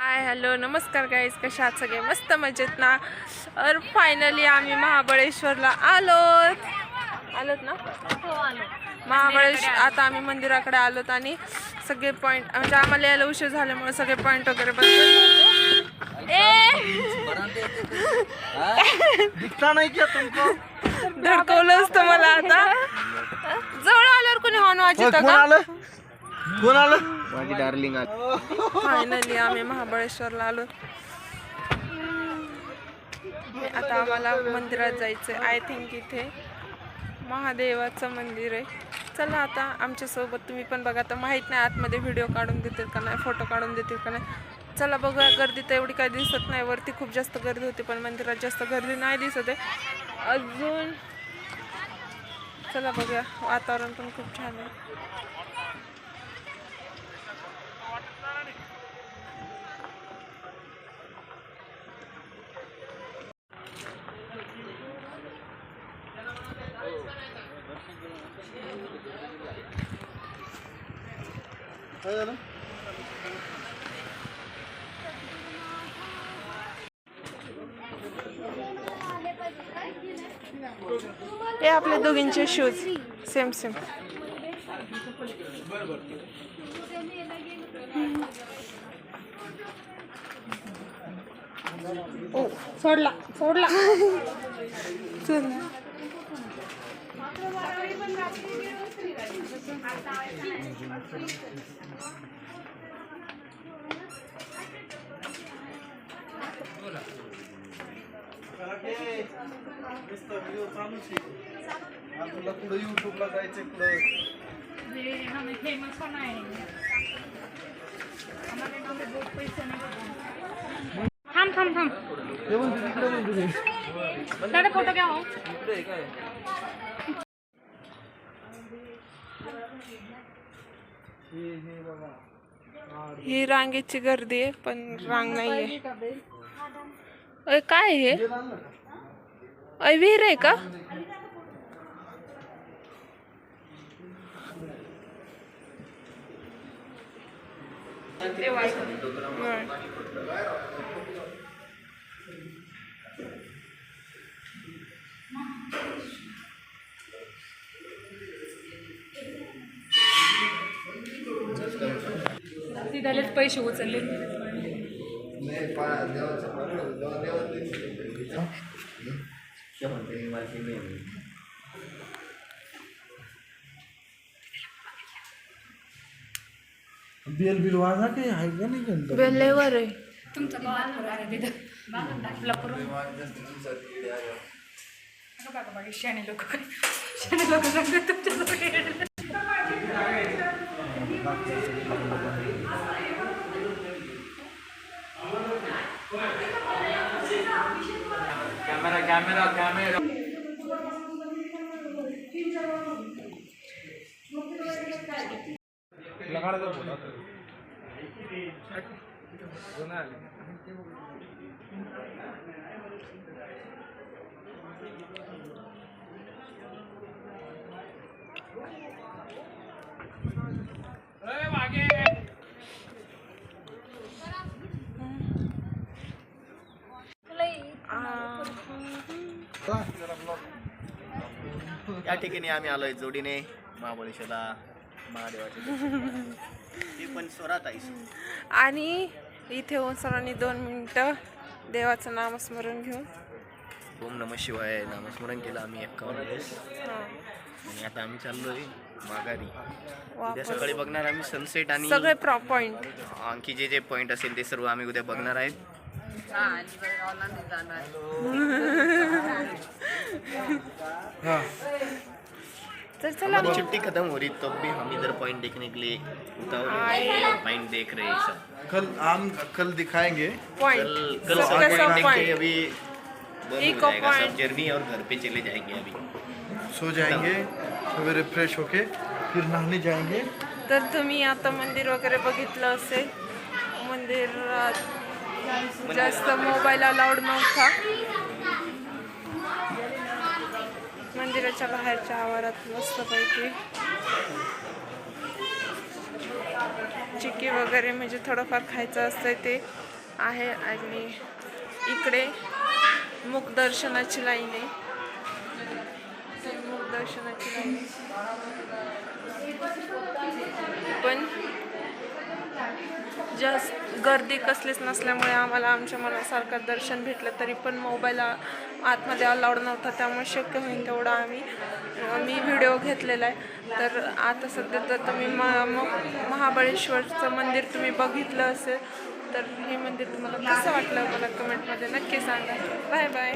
Hi hello नमस्कार guys कशा सगळे? मस्त मजेत ना? तर फायनली आम्ही महाबळेश्वरला आलोत. आलोत ना? महाबळेश्वर आता आम्ही मंदिराकडे आलोत आणि सगळे पॉईंट म्हणजे आम्हाला यायला उशीर झाल्यामुळे सगळे पॉईंट वगैरे बंद ए! दिखता नहीं क्या तुमको धडकवलं असतं मला आता. जवळ आल्यावर कोणी हॉर्न वाजत कोण आलं? माझी डार्लिंग फायनली आम्ही महाबळेश्वरला आलो. आता आम्हाला मंदिरात जायचं आय थिंक इथे महादेवाचं मंदिर आहे. चला आता आमच्यासोबत तुम्ही पण बघा. तर माहीत नाही आतमध्ये व्हिडिओ काढून देतील का नाही फोटो काढून देतील का नाही. चला बघूया. गर्दी तर एवढी काही दिसत नाही. वरती खूप जास्त गर्दी होती पण मंदिरात जास्त गर्दी नाही दिसत आहे. अजून चला बघूया. वातावरण पण खूप छान आहे. काय झालं हे आपले दोघींचे शूज सेम सेम सोडला सोडला. नुसतं व्हिडिओ चालूच आहे आज तुला कुठं युट्यूबला जायचं कुठं थांब थांब थांब दादा फोटो घ्या हो? ही रांगेची गर्दी आहे पण रांग नाहीये अय काय हे? अय विहीर आहे का? नाही. तिथलेच पैसे उचलले बेल बिल वाजा काही आहे का नाही का बेल्लेवर आहे. तुमचं गावात आहे तिथं. आपला करून. बघा लोक. शाणे लोक सांगतात तुमच्या कॅमेरा कॅमेरा कॅमेरा. या ठिकाणी आम्ही आलोय जोडीने महाबळेश्वरला. आणि इथे होऊन सर्वांनी दोन मिनिटं देवाचं नामस्मरण घेऊन. ओम नम शिवाय नामस्मरण केलं आम्ही एकावन्न वेळेस. हां. आणि आता आम्ही चाललोय माघारी. उद्या सकाळी बघणार आम्ही सनसेट आणि सगळे प्रॉ पॉईंट आणखी जे जे पॉईंट असेल ते सर्व आम्ही उद्या बघणार आहेत. तर चला हमारी छुट्टी खत्म हो रही तब भी हम इधर पॉइंट देखने के लिए उतावले पॉइंट देख रहे हैं सब। कल हम कल दिखाएंगे। कल कल सब पॉइंट देख के अभी बंद Eco हो जाएगा. सब जर्नी और घर पे चले जाएंगे अभी। सो जाएंगे सवेरे फ्रेश होके फिर नहाने जाएंगे। तर तुम्ही आता मंदिर वगैरे बघितलं असेल मंदिरात जास्त मोबाईल अलाउड नव्हता. मंदिराच्या बाहेरच्या आवारात मस्तपैकी चिकी वगैरे म्हणजे थोडंफार खायचं असतंय ते आहे आणि इकडे मुखदर्शनाची लाईन आहे. मुखदर्शनाची लाईन. पण जास्त गर्दी कसलीच नसल्यामुळे आम्हाला आमच्या मनासारखं दर्शन भेटलं तरी पण मोबाईल आतमध्ये अलाउड नव्हता त्यामुळे शक्य होईल तेवढं आम्ही मी व्हिडिओ घेतलेला आहे. तर आता सध्या तर तुम्ही म म- महाबळेश्वरचं मंदिर तुम्ही बघितलं असेल तर हे मंदिर तुम्हाला कसं वाटलं मला कमेंटमध्ये नक्की सांगा. Bye bye